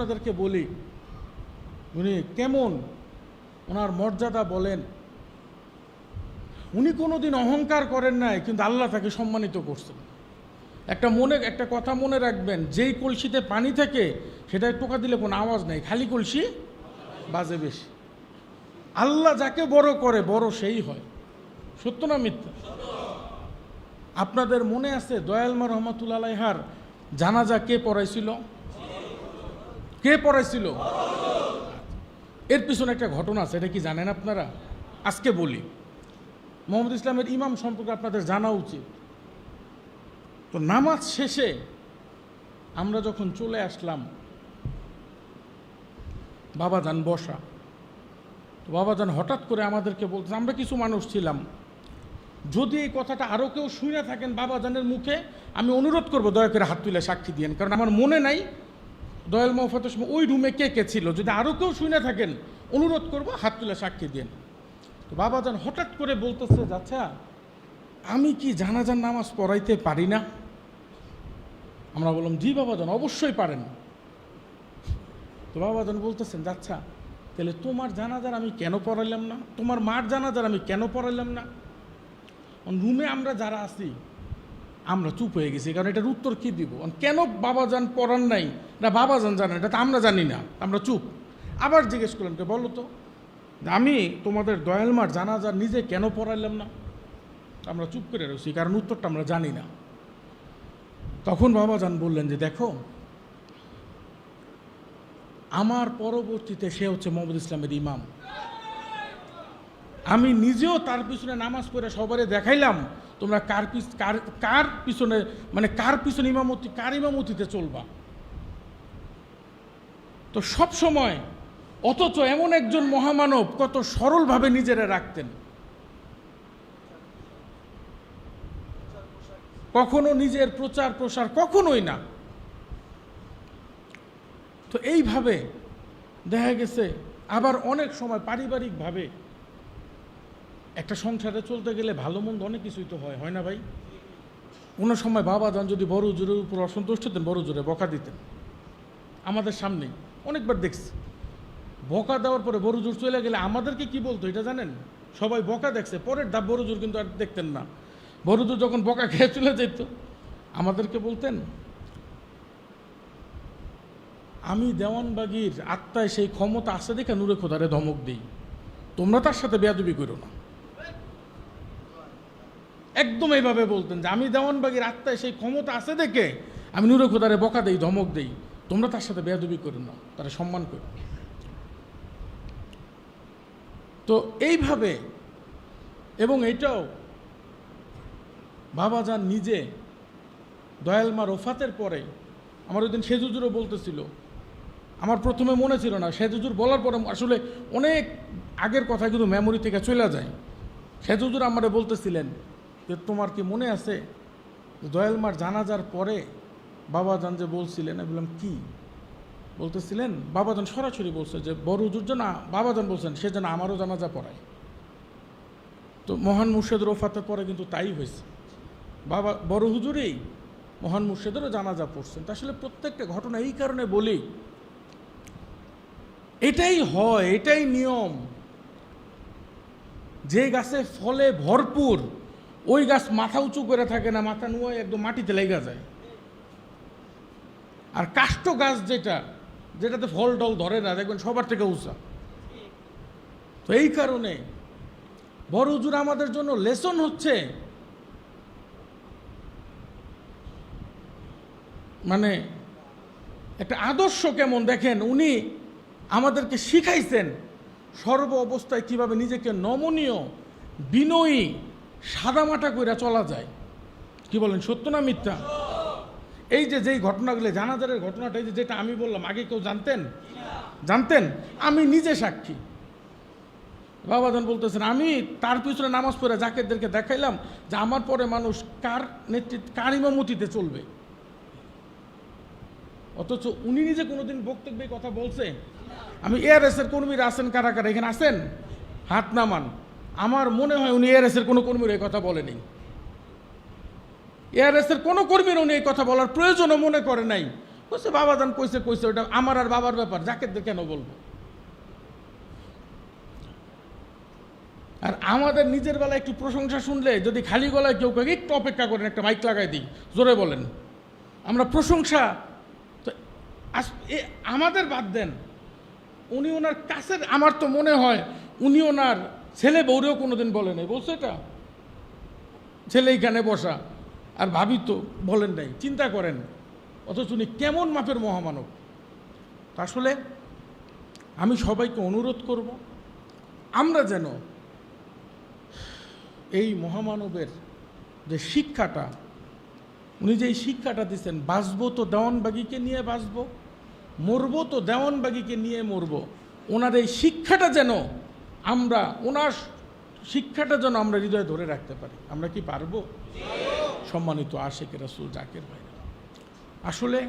আপনাদেরকে বলি, উনি কেমন ওনার মর্যাদা বলেন। উনি কোনোদিন অহংকার করেন নাই, কিন্তু আল্লাহ তাকে সম্মানিত করছেন। একটা মনে, একটা কথা মনে রাখবেন, যেই কলসিতে পানি থাকে সেটায় টোকা দিলে কোনো আওয়াজ নেই, খালি কলসি বাজে বেশি। আল্লাহ যাকে বড় করে, বড় সেই হয়। সত্য না মিথ্যা? আপনাদের মনে আছে দয়ালমা রহমতুল্লাহ আলাইহার জানাজা কে পড়াইছিল? কে পড়াইছিল? এর পিছনে একটা ঘটনা আছে, এটা কি জানেন আপনারা? আজকে বলি। মোহাম্মদ ইসলামের ইমাম সম্পর্কে আপনাদের জানা উচিত। তো নামাজ শেষে আমরা যখন চলে আসলাম, বাবা যান বসা। তো বাবা যান হঠাৎ করে আমাদেরকে বলতে আমরা কিছু মানুষ ছিলাম। যদি এই কথাটা আরও কেউ শুনে থাকেন বাবা বাবাজানের মুখে, আমি অনুরোধ করব দয়া করে হাত তুলে সাক্ষী দিয়েন। কারণ আমার মনে নাই দয়াল মহফাতের সময় ওই রুমে কে কে ছিল? যদি আরও কেউ শুনে থাকেন, অনুরোধ করব, হাত তুলে সাক্ষী দিন। তো বাবাজান হঠাৎ করে বলতেছে আচ্ছা আমি কি জানাজান নামাজ পড়াইতে পারি না? আমরা বললাম, জি বাবাজান অবশ্যই পারেন। তো বাবাজান বলতেছেন আচ্ছা তাহলে তোমার জানাজার আমি কেন পড়াইলাম না? তোমার মার জানাজার আমি কেন পড়াইলাম না? রুমে আমরা যারা আছি আমরা চুপ হয়ে গেছি, কারণ এটার উত্তর কি দিব? কেন বাবা যান পড়ান নাই? না বাবাজান জানেন, এটা তো আমরা জানি না, আমরা চুপ। আবার জিজ্ঞেস করলাম যে বলো তো? আমি তোমাদের দয়ালমার জানাজার নিজে কেন পড়াইলাম না? আমরা চুপ করে রয়েছি কারণ উত্তরটা আমরা জানি না। তখন বাবা যান বললেন যে, দেখো, আমার পরবর্তীতে সে হচ্ছে মোহাম্মদ ইসলামের ইমাম। আমি নিজেও তার পিছনে নামাজ পড়ে সবারে দেখাইলাম, তোমরা কার পিছ, কার কার পিছনে মানে কার পিছনে ইমামতি, কার ইমামতিতে চলবা? তো সব সময়, অথচ এমন একজন মহামানব কত সরলভাবে নিজেরা রাখতেন। কখনো নিজের প্রচার প্রসার কখনোই না। তো এইভাবে দেখা গেছে, আবার অনেক সময় পারিবারিকভাবে একটা সংসারে চলতে গেলে ভালো মন্দ অনেক কিছুই তো হয় হয় না ভাই? কোনো সময় বাবা যান যদি বড় জোরের উপর অসন্তুষ্ট হতেন, বড় জোরে বকা দিতেন। আমাদের সামনেই, অনেকবার দেখছি। বকা দেওয়ার পরে বড় জোর চলে গেলে আমাদেরকে কি বলতো এটা জানেন? সবাই বকা দেখছে, পরের ধাপ বড় জোর কিন্তু আর দেখতেন না। বড় জোর যখন বকা খেয়ে চলে যেত, আমাদেরকে বলতেন, আমি দেওয়ানবাগির আত্মায় সেই ক্ষমতা আছে দেখে নূরে খোদারে ধমক দিই। তোমরা তার সাথে বেয়াদবি করো না। একদম এইভাবে বলতেন যে, আমি দেওয়ানবাগির আত্মায় সেই ক্ষমতা আছে দেখে আমি নূরে খোদারে বকা দেই, ধমক দেই। তোমরা তার সাথে বেয়াদবি করো না, তারা সম্মান করো। তো এইভাবে, এবং এটাও বাবা যান নিজে দয়াল দয়ালমা রফাতের পরে, আমার ওই দিন সেজুজুরও বলতেছিল। আমার প্রথমে মনে ছিল না, সেজুজুর বলার পরে আসলে অনেক আগের কথা কিন্তু মেমোরি থেকে চলে যায়। সেজুজুর আমারে বলতেছিলেন যে তোমার কি মনে আছে? দয়ালমার জানাজার পরে বাবাজান যে বলছিলেন, আমি বললাম, কি? বলতেছিলেন, বাবাজান সরাসরি বলছে যে, বড় হুজুর যেন বাবাজান বলছেন, সে যেন আমারও জানাজা পড়ায়। তো মহান মুর্শেদ রফাতের পরে কিন্তু তাই হয়েছে। বাবা, বড় হুজুরেই মহান মুর্শেদেরও জানাজা পড়ছেন। তা আসলে প্রত্যেকটা ঘটনা এই কারণে বলি, এটাই হয়, এটাই নিয়ম। যে গাছে ফলে ভরপুর ওই গাছ মাথা উঁচু করে থাকে না, মাথা নুয়ে একদম মাটিতে লেগে যায়। আর কাষ্ঠ গাছ যেটা, যেটাতে ফল টল ধরে না, দেখবেন সবার থেকে উঁচা। তো এই কারণে বড় হুজুর আমাদের জন্য লেসন হচ্ছে মানে একটা আদর্শ কেমন দেখেন, উনি আমাদেরকে শিখাইছেন সর্ব অবস্থায় কীভাবে নিজেকে নমনীয়, বিনয়ী সাদামাটা কইরা চলা যায়। কি বলেন, সত্য না মিথ্যা? এই যে যেই ঘটনাগুলো, জানাজারের ঘটনাটা, এই যে যেটা আমি বললাম, আগে কেউ জানতেন? জানতেন? আমি নিজে সাক্ষী। বাবাদান বলতেছেন, আমি তার পিছনে নামাজ পড়ে জাকেরদেরকে দেখাইলাম যে আমার পরে মানুষ কার নেতৃত্ব, কার ইমামতিতে চলবে। অথচ উনি নিজে কোনোদিন বক্তব্যে কথা বলছে আমি এআরএস এর কর্মীরা আছেন, কারা কারা? এখানে আছেন? হাত নামান। আমার মনে হয় উনি এআরএস এর কোনো কর্মীর এই কথা বলেনি। এআরএস এর কোনো কর্মীর উনি এই কথা বলার প্রয়োজনও মনে করে নাই। কইছে বাবাজান কইছে কইছে ওটা আমার আর বাবার ব্যাপার জাকেরদের কেন বলব? আর আমাদের নিজের বেলায় একটু প্রশংসা শুনলে যদি খালি গলায় কেউ কেউ একটু অপেক্ষা করেন, একটা মাইক লাগাই দিই, জোরে বলেন। আমরা প্রশংসা, তো আমাদের বাদ দেন। উনি ওনার কাছের, আমার তো মনে হয় উনি ওনার ছেলে বউরেও কোনোদিন বলে নাই, বলছে এটা। ছেলে এইখানে বসা, আর ভাবি তো বলেন নাই, চিন্তা করেন। অথচ উনি কেমন মাপের মহামানব। আসলে আমি সবাইকে অনুরোধ করব, আমরা যেন এই মহামানবের যে শিক্ষাটা, উনি যে শিক্ষাটা দিচ্ছেন বাঁচবো তো দেওয়ানবাগিকে নিয়ে বাঁচবো, মরবো তো দেওয়ানবাগিকে নিয়ে মরবো, ওনার এই শিক্ষাটা যেন আমরা, ওনার শিক্ষাটা যেন আমরা হৃদয়ে ধরে রাখতে পারি। আমরা কি পারব? সম্মানিত আশেখ রাসুল জাকের ভাই আসলে